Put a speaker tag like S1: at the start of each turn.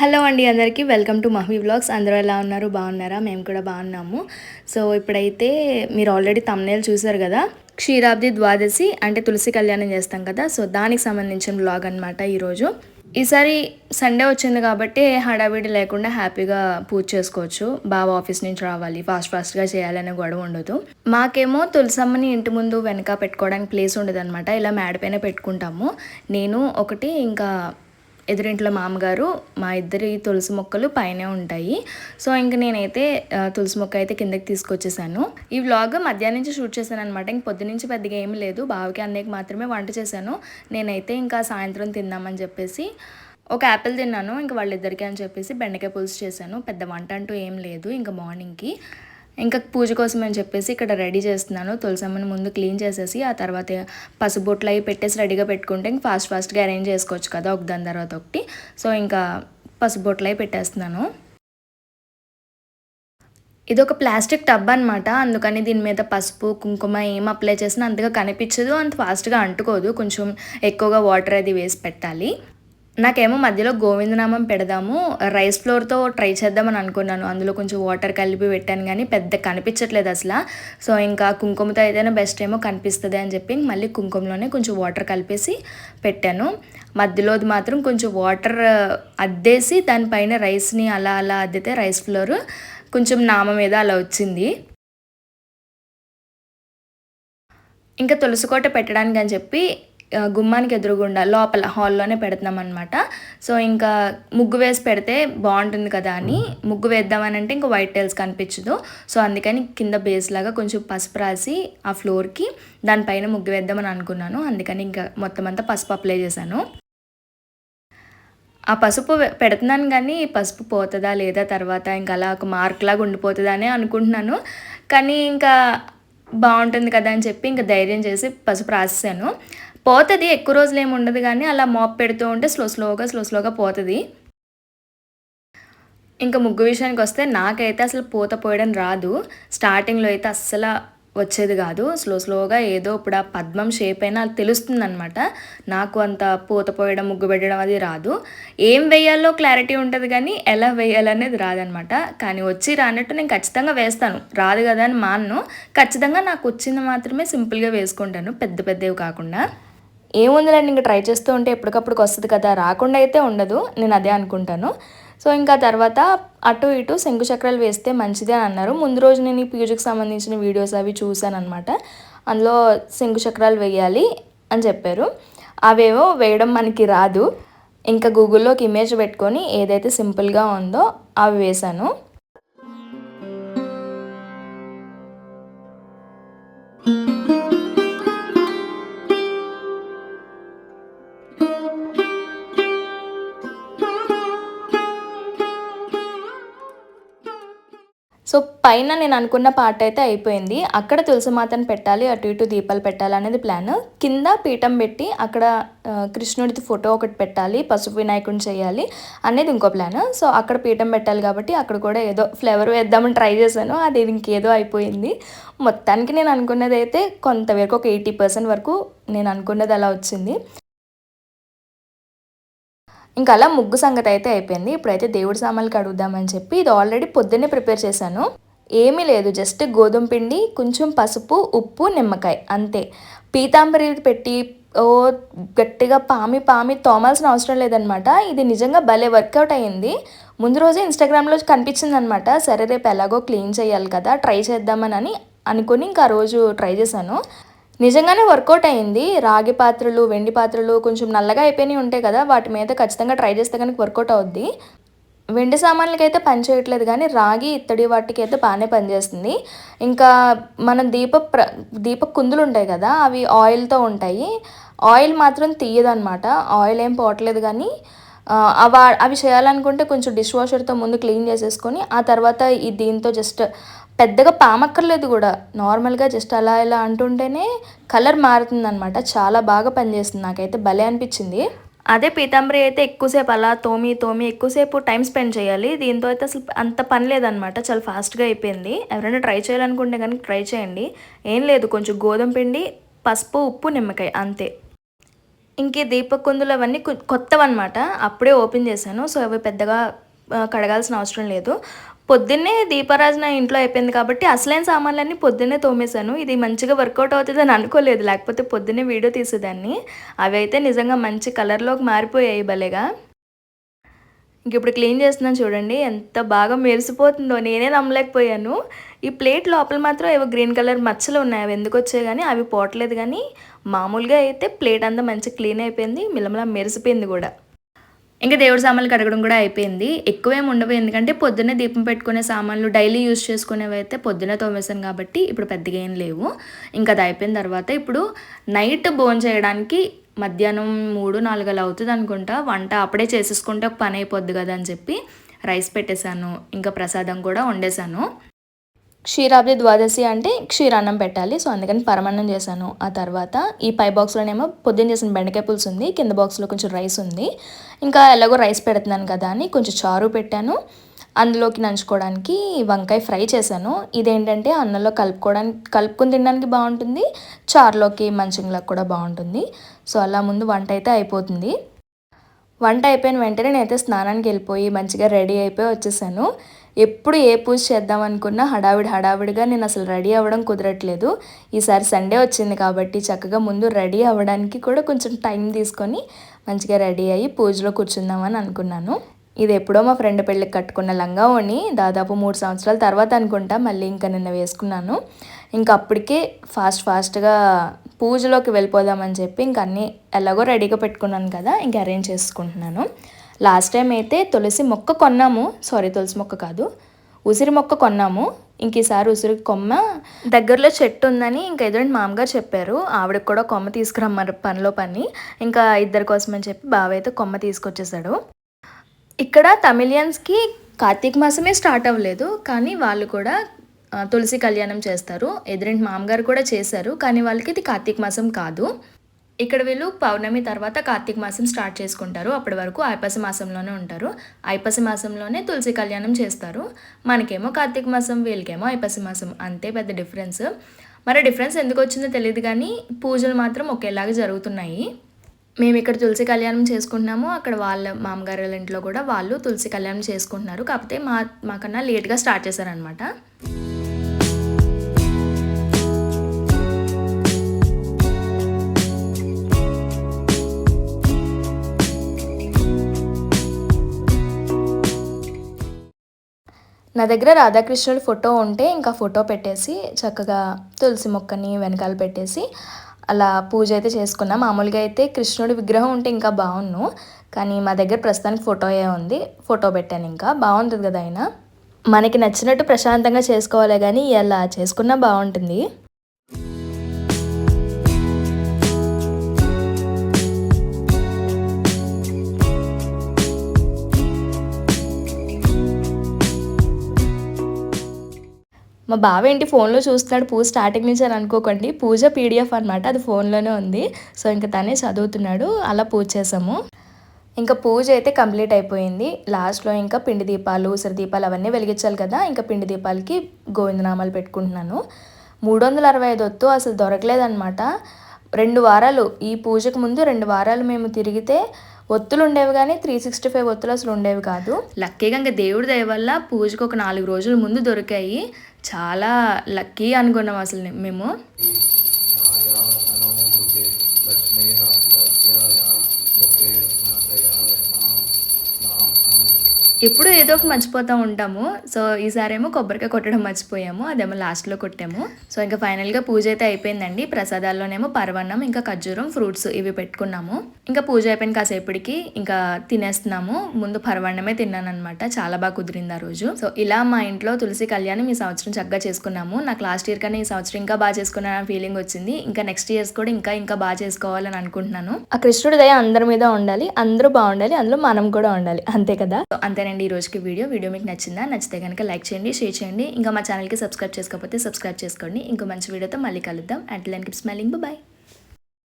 S1: Hello అండి అందరికీ welcome to Mahi vlogs. అందరూ ఎలా ఉన్నారు? బాగున్నారా? మేము కూడా బాగున్నాము. సో ఇప్పుడైతే మీరు ఆల్రెడీ తమ్నేల్ చూసారు కదా? క్షీరాబ్ది ద్వాదశి అంటే తులసి కళ్యాణం చేస్తాం కదా? సో దానికి సంబంధించిన వ్లాగ్ అనమాట ఈరోజు. ఈసారి సండే వచ్చింది కాబట్టి హడావిడి లేకుండా హ్యాపీగా పూజ చేసుకోవచ్చు. బాబా ఆఫీస్ నుంచి రావాలి. ఫాస్ట్ ఫాస్ట్గా చేయాలనే గొడవ ఉండదు. మాకేమో తులసమ్మని ఇంటి ముందు వెనక పెట్టుకోవడానికి ప్లేస్ ఉండదు ఇలా మేడపైన పెట్టుకుంటాము. నేను ఒకటి ఇంకా ఎదురింట్లో మామగారు మా ఇద్దరి తులసి మొక్కలు పైనే ఉంటాయి. సో ఇంక నేనైతే తులసి మొక్క అయితే కిందకి తీసుకొచ్చేసాను. ఈ వ్లాగ్ మధ్యాహ్నం నుంచి షూట్ చేశాను అనమాట ఇంక పొద్దు నుంచి పెద్దగా ఏమీ లేదు. బావకి అన్నయ్యకి మాత్రమే వంట చేశాను. నేనైతే ఇంకా సాయంత్రం తిందామని చెప్పేసి ఒక యాపిల్ తిన్నాను. ఇంకా వాళ్ళిద్దరికీ అని చెప్పేసి బెండకాయ పులుసు చేశాను. పెద్ద వంట అంటూ ఏం లేదు. ఇంకా మార్నింగ్కి ఇంకా పూజ కోసం అని చెప్పేసి ఇక్కడ రెడీ చేస్తున్నాను. తులసమ్మని ముందు క్లీన్ చేసేసి ఆ తర్వాత పసుబొట్లు అవి పెట్టేసి రెడీగా పెట్టుకుంటే ఇంక ఫాస్ట్ ఫాస్ట్గా అరేంజ్ చేసుకోవచ్చు కదా ఒక దాని తర్వాత ఒకటి. సో ఇంకా పసుబొట్లు అవి పెట్టేస్తున్నాను. ఇది ఒక ప్లాస్టిక్ టబ్ అనమాట అందుకని దీని మీద పసుపు కుంకుమ ఏం అప్లై చేసినా అంతగా కనిపించదు. అంత ఫాస్ట్గా అంటుకోదు. కొంచెం ఎక్కువగా వాటర్ అది వేసి పెట్టాలి. నాకేమో మధ్యలో గోవిందనామం పెడదాము రైస్ ఫ్లోర్తో ట్రై చేద్దామని అనుకున్నాను. అందులో కొంచెం వాటర్ కలిపి పెట్టాను కానీ పెద్ద కనిపించట్లేదు అసలు. సో ఇంకా కుంకుమతో అయితేనే బెస్ట్ ఏమో కనిపిస్తుంది అని చెప్పి మళ్ళీ కుంకుమలోనే కొంచెం వాటర్ కలిపేసి పెట్టాను. మధ్యలోది మాత్రం కొంచెం వాటర్ అద్దేసి దానిపైన రైస్ని అలా అలా అద్దితే రైస్ ఫ్లోర్ కొంచెం నామ మీద అలా వచ్చింది. ఇంకా తులసికోట పెట్టడానికి అని చెప్పి గుమ్మానికి ఎదురుగుండా లోపల హాల్లోనే పెడుతున్నాం అనమాట సో ఇంకా ముగ్గు వేసి పెడితే బాగుంటుంది కదా అని. ముగ్గు వేద్దామని అంటే ఇంకా వైట్ టైల్స్ కనిపించదు. సో అందుకని కింద బేస్ లాగా కొంచెం పసుపు రాసి ఆ ఫ్లోర్కి దానిపైన ముగ్గు వేద్దామని అనుకున్నాను. అందుకని ఇంకా మొత్తం అంతా పసుపు అప్లై చేశాను. ఆ పసుపు పెడుతున్నాను కానీ పసుపు పోతుందా లేదా తర్వాత ఇంకా అలా ఒక మార్క్ లాగా ఉండిపోతుందా అని అనుకుంటున్నాను. కానీ ఇంకా బాగుంటుంది కదా అని చెప్పి ఇంకా ధైర్యం చేసి పసుపు రాసేసాను. పోతుంది ఎక్కువ రోజులు ఏమి ఉండదు కానీ అలా మాప్ పెడుతూ ఉంటే స్లో స్లోగా స్లో స్లోగా పోతుంది. ఇంకా ముగ్గు విషయానికి వస్తే నాకైతే అసలు పూత పోయడం రాదు. స్టార్టింగ్లో అయితే అస్సలు వచ్చేది కాదు. స్లో స్లోగా ఏదో ఇప్పుడు ఆ పద్మం షేప్ అయినా తెలుస్తుంది అనమాట నాకు అంత పూత పోయడం ముగ్గు పెట్టడం అది రాదు. ఏం వేయాలో క్లారిటీ ఉంటుంది కానీ ఎలా వేయాలనేది రాదనమాట కానీ వచ్చి రానట్టు నేను ఖచ్చితంగా వేస్తాను. రాదు కదా అని మాన్ను. ఖచ్చితంగా నాకు వచ్చింది మాత్రమే సింపుల్గా వేసుకుంటాను. పెద్ద పెద్దవి కాకుండా. ఏముందిలేండి ఇంకా ట్రై చేస్తూ ఉంటే ఎప్పటికప్పుడు వస్తుంది కదా రాకుండా అయితే ఉండదు. నేను అదే అనుకుంటాను. సో ఇంకా తర్వాత అటు ఇటు శంకుచక్రాలు వేస్తే మంచిదే అని అన్నారు. ముందు రోజు నేను ఈ పూజకు సంబంధించిన వీడియోస్ అవి చూశాను అనమాట అందులో శంకుచక్రాలు వేయాలి అని చెప్పారు. అవేవో వేయడం మనకి రాదు. ఇంకా గూగుల్లోకి ఇమేజ్ పెట్టుకొని ఏదైతే సింపుల్గా ఉందో అవి వేశాను. పైన నేను అనుకున్న పార్ట్ అయితే అయిపోయింది. అక్కడ తులసి మాతను పెట్టాలి అటు ఇటు దీపాలు పెట్టాలి అనేది ప్లాన్. కింద పీఠం పెట్టి అక్కడ కృష్ణుడిది ఫోటో ఒకటి పెట్టాలి పసుపు వినాయకుడిని చేయాలి అనేది ఇంకో ప్లాన్. సో అక్కడ పీఠం పెట్టాలి కాబట్టి అక్కడ కూడా ఏదో ఫ్లేవర్ వేద్దామని ట్రై చేశాను. అది ఇంకేదో అయిపోయింది. మొత్తానికి నేను అనుకున్నది అయితే కొంతవరకు ఒక ఎయిటీ పర్సెంట్ వరకు నేను అనుకున్నది అలా వచ్చింది. ఇంకా అలా ముగ్గు సంగతి అయితే అయిపోయింది. ఇప్పుడైతే దేవుడి సామాన్లు కడుగుదామని చెప్పి ఇది ఆల్రెడీ పొద్దున్నే ప్రిపేర్ చేశాను. ఏమీ లేదు. జస్ట్ గోధుమ పిండి కొంచెం పసుపు ఉప్పు నిమ్మకాయ. అంతే. పీతాంబరి పెట్టి ఓ గట్టిగా పామి పామి తోమాల్సిన అవసరం లేదనమాట. ఇది నిజంగా భలే వర్కౌట్ అయ్యింది. ముందు రోజే ఇన్స్టాగ్రామ్లో కనిపించింది అనమాట సరే రేపు ఎలాగో క్లీన్ చేయాలి కదా ట్రై చేద్దామని అని అనుకుని ఇంకా ఆ రోజు ట్రై చేశాను. నిజంగానే వర్కౌట్ అయింది రాగి పాత్రలు వెండి పాత్రలు కొంచెం నల్లగా అయిపోయినాయి ఉంటాయి కదా వాటి మీద ఖచ్చితంగా ట్రై చేస్తే కనుక వర్కౌట్ అవుద్ది. వెండి సామాన్లకి అయితే పని చేయట్లేదు కానీ రాగి ఇత్తడి వాటికి అయితే బాగానే పనిచేస్తుంది. ఇంకా మనం దీప ప్ర దీప కుందులు ఉంటాయి కదా అవి ఆయిల్తో ఉంటాయి. ఆయిల్ మాత్రం తీయదనమాట ఆయిల్ ఏం పోవట్లేదు కానీ అవి అవి చేయాలనుకుంటే కొంచెం డిష్ వాషర్తో ముందు క్లీన్ చేసేసుకొని ఆ తర్వాత ఈ దీంతో జస్ట్ పెద్దగా పామక్కర్లేదు కూడా. నార్మల్గా జస్ట్ అలా ఇలా అంటుంటేనే కలర్ మారుతుందనమాట చాలా బాగా పనిచేస్తుంది. నాకైతే భలే అనిపించింది. అదే పీతాంబరి అయితే ఎక్కువసేపు అలా తోమి తోమి ఎక్కువసేపు టైం స్పెండ్ చేయాలి. దీంతో అయితే అసలు అంత పని లేదనమాట చాలా ఫాస్ట్గా అయిపోయింది. ఎవరైనా ట్రై చేయాలనుకుంటే కనుక ట్రై చేయండి. ఏం లేదు కొంచెం గోధుమ పిండి పసుపు ఉప్పు నిమ్మకాయ అంతే. ఇంకే దీపకుందులు అవన్నీ కొ- కొత్తవన్నమాట. అప్పుడే ఓపెన్ చేశాను. సో అవి పెద్దగా కడగాల్సిన అవసరం లేదు. పొద్దున్నే దీపారాజన ఇంట్లో అయిపోయింది కాబట్టి అసలైన సామాన్లన్నీ పొద్దున్నే తోమేశాను. ఇది మంచిగా వర్కౌట్ అవుతుందని అనుకోలేదు. లేకపోతే పొద్దున్నే వీడియో తీసేదాన్ని. అవి అయితే నిజంగా మంచి కలర్లోకి మారిపోయాయి భలేగా. ఇంక ఇప్పుడు క్లీన్ చేస్తున్నాను చూడండి. ఎంత బాగా మెరిసిపోతుందో. నేనే నమ్మలేకపోయాను. ఈ ప్లేట్ లోపల మాత్రం ఏవో గ్రీన్ కలర్ మచ్చలు ఉన్నాయి. అవి ఎందుకు వచ్చాయి కానీ అవి పోవట్లేదు కానీ మామూలుగా అయితే ప్లేట్ అంతా మంచి క్లీన్ అయిపోయింది. మిలమలా మెరిసిపోయింది కూడా. ఇంకా దేవుడి సామాన్లు కడగడం కూడా అయిపోయింది. ఎక్కువేం ఉండవు. ఎందుకంటే పొద్దున్నే దీపం పెట్టుకునే సామాన్లు డైలీ యూస్ చేసుకునేవి అయితే పొద్దున్నే తోమేశాను కాబట్టి ఇప్పుడు పెద్దగా ఏం లేవు. ఇంకా అది అయిపోయిన తర్వాత ఇప్పుడు నైట్ భోజనం చేయడానికి మధ్యాహ్నం మూడు నాలుగు అలా అవుతుంది అనుకుంటా. వంట అప్పుడే చేసేసుకుంటే ఒక పని అయిపోద్ది కదా అని చెప్పి రైస్ పెట్టేశాను. ఇంకా ప్రసాదం కూడా వండేశాను. క్షీరాబ్ది ద్వాదశి అంటే క్షీరాన్నం పెట్టాలి. సో అందుకని పరమాన్నం చేశాను. ఆ తర్వాత ఈ పై బాక్స్లోనేమో పొద్దున్న చేసిన బెండకాయ పులుసు ఉంది. కింద బాక్స్లో కొంచెం రైస్ ఉంది. ఇంకా ఎలాగో రైస్ పెడుతున్నాను కదా అని కొంచెం చారు పెట్టాను. అందులోకి నంచుకోవడానికి వంకాయ ఫ్రై చేశాను. ఇదేంటంటే అన్నంలో కలుపుకోవడానికి కలుపుకుని తినడానికి బాగుంటుంది. చారులోకి మంచంలోకి కూడా బాగుంటుంది. సో అలా ముందు వంట అయితే అయిపోతుంది. వంట అయిపోయిన వెంటనే నేనైతే స్నానానికి వెళ్ళిపోయి మంచిగా రెడీ అయిపోయి వచ్చేసాను. ఎప్పుడు ఏ పూజ చేద్దాం అనుకున్నా హడావిడి హడావిడిగా నేను అసలు రెడీ అవ్వడం కుదరట్లేదు. ఈసారి సండే వచ్చింది కాబట్టి చక్కగా ముందు రెడీ అవ్వడానికి కూడా కొంచెం టైం తీసుకొని మంచిగా రెడీ అయ్యి పూజలో కూర్చుందామని అనుకున్నాను. ఇది ఎప్పుడో మా ఫ్రెండ్ పెళ్ళికి కట్టుకున్న లంగా ఓణి. దాదాపు మూడు సంవత్సరాల తర్వాత అనుకుంటా మళ్ళీ ఇంకా నిన్న వేసుకున్నాను. ఇంకా అప్పటికే ఫాస్ట్ ఫాస్ట్గా పూజలోకి వెళ్ళిపోదామని చెప్పి ఇంక అన్నీ ఎలాగో రెడీగా పెట్టుకున్నాను కదా ఇంక అరేంజ్ చేసుకుంటున్నాను. లాస్ట్ టైం అయితే తులసి మొక్క కొన్నాము. సారీ తులసి మొక్క కాదు ఉసిరి మొక్క కొన్నాము. ఇంక ఈసారి ఉసిరి కొమ్మ దగ్గరలో చెట్టు ఉందని ఇంకా ఎదురంటి మామగారు చెప్పారు. ఆవిడకి కూడా కొమ్మ తీసుకురమ్మన్నారు పనిలో పని. ఇంకా ఇద్దరి కోసం అని చెప్పి బావ అయితే కొమ్మ తీసుకొచ్చేసాడు. ఇక్కడ తమిళియన్స్కి కార్తీక మాసమే స్టార్ట్ అవ్వలేదు కానీ వాళ్ళు కూడా తులసి కళ్యాణం చేస్తారు. ఎదురింటి మామగారు కూడా చేశారు కానీ వాళ్ళకి ఇది కార్తీక మాసం కాదు. ఇక్కడ వీళ్ళు పౌర్ణమి తర్వాత కార్తీక మాసం స్టార్ట్ చేసుకుంటారు. అప్పటి వరకు ఐపస మాసంలోనే ఉంటారు. ఐపస మాసంలోనే తులసి కళ్యాణం చేస్తారు. మనకేమో కార్తీక మాసం వీళ్ళకేమో ఐపస మాసం అంతే పెద్ద డిఫరెన్స్. మరి డిఫరెన్స్ ఎందుకు వచ్చిందో తెలియదు కానీ పూజలు మాత్రం ఒకేలాగా జరుగుతున్నాయి. మేము ఇక్కడ తులసి కళ్యాణం చేసుకుంటున్నాము. అక్కడ వాళ్ళ మామగారు వాళ్ళ ఇంట్లో కూడా వాళ్ళు తులసి కళ్యాణం చేసుకుంటున్నారు. కాకపోతే మా మాకన్నా లేట్గా స్టార్ట్ చేశారనమాట నా దగ్గర రాధాకృష్ణుడి ఫోటో ఉంటే ఇంకా ఫోటో పెట్టేసి చక్కగా తులసి మొక్కని వెనకాల పెట్టేసి అలా పూజ అయితే చేసుకున్నా. మామూలుగా అయితే కృష్ణుడి విగ్రహం ఉంటే ఇంకా బాగున్ను. కానీ మా దగ్గర ప్రస్తుతానికి ఫోటోయే ఉంది. ఫోటో పెట్టాను ఇంకా. బాగుంటుంది కదా అయినా మనకి నచ్చినట్టు ప్రశాంతంగా చేసుకోవాలి కానీ ఇలా చేసుకున్నా బాగుంటుంది. మా బావ ఏంటి ఫోన్లో చూస్తున్నాడు పూజ స్టార్టింగ్ నుంచి అని అనుకోకండి. పూజ పీడిఎఫ్ అనమాట అది ఫోన్లోనే ఉంది. సో ఇంకా తనే చదువుతున్నాడు అలా పూజ చేసాము. ఇంకా పూజ అయితే కంప్లీట్ అయిపోయింది. లాస్ట్లో ఇంకా పిండి దీపాలు ఉసిరి దీపాలు అవన్నీ వెలిగించాలి కదా ఇంకా పిండి దీపాలకి గోవిందనామాలు పెట్టుకుంటున్నాను. మూడు వందల అరవై ఐదు వత్తు అసలు దొరకలేదన్నమాట. రెండు వారాలు ఈ పూజకు ముందు రెండు వారాలు మేము తిరిగితే ఒత్తులు ఉండేవి కానీ త్రీ సిక్స్టీ ఫైవ్ ఒత్తులు అసలు ఉండేవి కాదు. లక్కీగా ఇంకా దేవుడి దయ వల్ల పూజకు ఒక నాలుగు రోజుల ముందు దొరికాయి. చాలా లక్కీ అనుకున్నాం అసలు మేము. ఎప్పుడు ఏదో ఒకటి మర్చిపోతూ ఉంటాము. సో ఈసారేమో కొబ్బరికాయ కొట్టడం మర్చిపోయాము. అదేమో లాస్ట్లో కొట్టాము. సో ఇంకా ఫైనల్గా పూజ అయితే అయిపోయిందండి. ప్రసాదాల్లోనేమో పరవన్నం ఇంకా ఖర్జూరం ఫ్రూట్స్ ఇవి పెట్టుకున్నాము. ఇంకా పూజ అయిపోయిన కాసేపటికి ఇంకా తినేస్తున్నాము. ముందు పరవన్నమే తిన్నాను అనమాట చాలా బాగా కుదిరింది ఆ రోజు. సో ఇలా మా ఇంట్లో తులసి కళ్యాణం ఈ సంవత్సరం చక్కగా చేసుకున్నాము. నాకు లాస్ట్ ఇయర్ కన్నా ఈ సంవత్సరం ఇంకా బాగా చేసుకున్నాను ఫీలింగ్ వచ్చింది. ఇంకా నెక్స్ట్ ఇయర్స్ కూడా ఇంకా ఇంకా బాగా చేసుకోవాలని అనుకుంటున్నాను. ఆ కృష్ణుడి దయ అందరి మీద ఉండాలి. అందరూ బాగుండాలి. అందులో మనం కూడా ఉండాలి. అంతే కదా? సో అంతేనండి ఈ రోజుకి వీడియో. వీడియో మీకు నచ్చిందా? నచ్చితే కనుక లైక్ చేయండి షేర్ చేయండి. ఇంకా మా ఛానల్కి సబ్స్క్రైబ్ చేసుకోకపోతే సబ్స్క్రైబ్ చేసుకోండి. ఇంకో మంచి వీడియోతో మళ్ళీ కలుద్దాం. And లెన్ keep bye